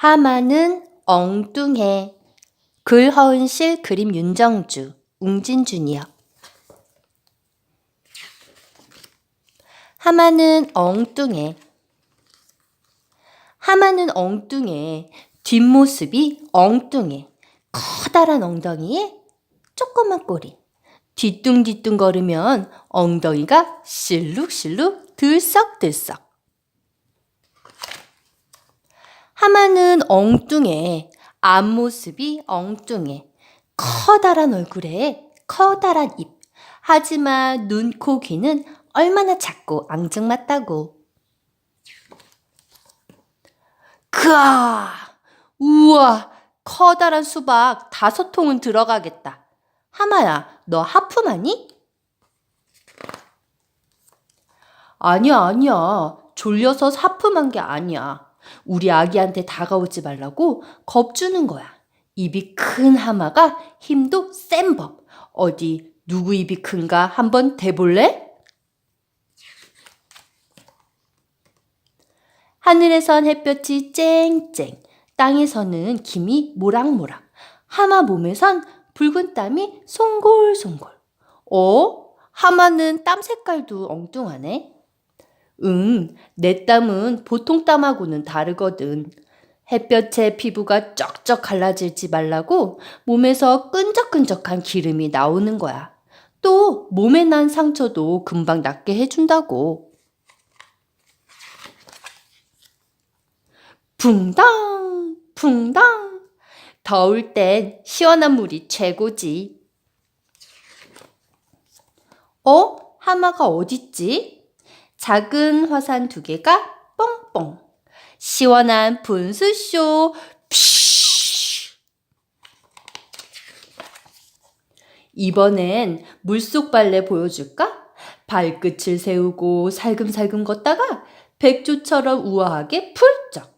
하마는 엉뚱해. 글 허은실 그림 윤정주, 웅진준이요. 하마는 엉뚱해. 하마는 엉뚱해. 뒷모습이 엉뚱해. 커다란 엉덩이에 조그만 꼬리. 뒤뚱뒤뚱 걸으면 엉덩이가 실룩실룩 들썩들썩. 하마는 엉뚱해. 앞모습이 엉뚱해. 커다란 얼굴에 커다란 입. 하지만 눈, 코, 귀는 얼마나 작고 앙증맞다고. 크아! 우와! 커다란 수박 다섯 통은 들어가겠다. 하마야, 너 하품하니? 아니야, 아니야. 졸려서 하품한 게 아니야. 우리 아기한테 다가오지 말라고 겁주는 거야. 입이 큰 하마가 힘도 센 법. 어디 누구 입이 큰가 한번 대볼래? 하늘에선 햇볕이 쨍쨍, 땅에서는 김이 모락모락, 하마 몸에선 붉은 땀이 송골송골. 어? 하마는 땀 색깔도 엉뚱하네. 응, 내 땀은 보통 땀하고는 다르거든. 햇볕에 피부가 쩍쩍 갈라질지 말라고 몸에서 끈적끈적한 기름이 나오는 거야. 또 몸에 난 상처도 금방 낫게 해준다고. 붕당, 붕당. 더울 땐 시원한 물이 최고지. 어? 하마가 어딨지? 작은 화산 두 개가 뻥뻥. 시원한 분수쇼. 푸쉬. 이번엔 물속 발레 보여줄까? 발끝을 세우고 살금살금 걷다가 백조처럼 우아하게 풀쩍.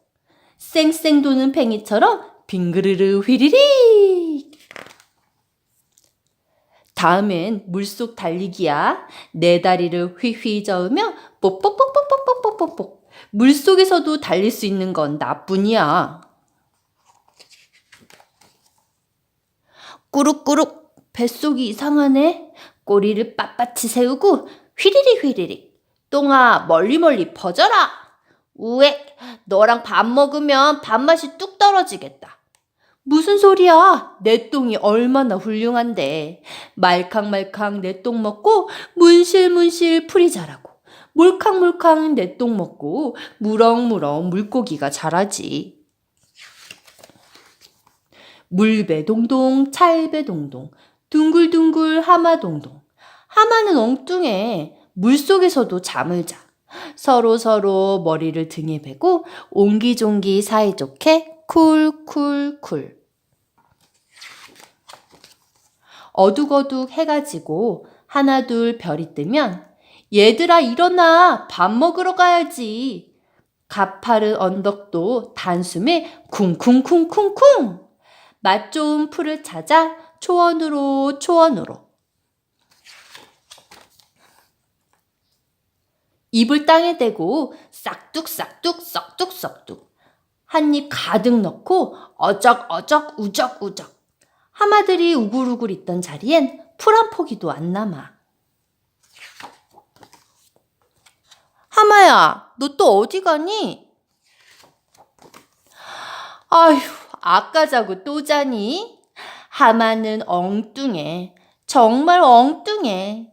쌩쌩 도는 팽이처럼 빙그르르 휘리릭. 다음엔 물속 달리기야. 네 다리를 휘휘 저으며 뽁뽁뽁뽁뽁뽁뽁뽁. 물속에서도 달릴 수 있는 건 나뿐이야. 꾸룩꾸룩 뱃속이 이상하네. 꼬리를 빳빳이 세우고 휘리릭 휘리릭. 똥아 멀리 멀리 퍼져라. 우엑 너랑 밥 먹으면 밥맛이 뚝 떨어지겠다. 무슨 소리야? 내 똥이 얼마나 훌륭한데. 말캉말캉 내 똥 먹고 문실문실 풀이 자라고. 몰캉몰캉 내 똥 먹고 무럭무럭 물고기가 자라지. 물배동동 찰배동동 둥글둥글 하마동동 하마는 엉뚱해 물속에서도 잠을 자 서로 서로 머리를 등에 베고 옹기종기 사이좋게 쿨쿨쿨. 어둑어둑 해가 지고 하나둘 별이 뜨면 얘들아 일어나. 밥 먹으러 가야지. 가파른 언덕도 단숨에 쿵쿵쿵쿵쿵. 맛 좋은 풀을 찾아 초원으로 초원으로. 입을 땅에 대고 싹둑싹둑 썩둑썩둑 한 입 가득 넣고 어적어적 우적우적 하마들이 우글우글 있던 자리엔 풀 한 포기도 안 남아. 하마야, 너 또 어디 가니? 아휴, 아까 자고 또 자니? 하마는 엉뚱해. 정말 엉뚱해.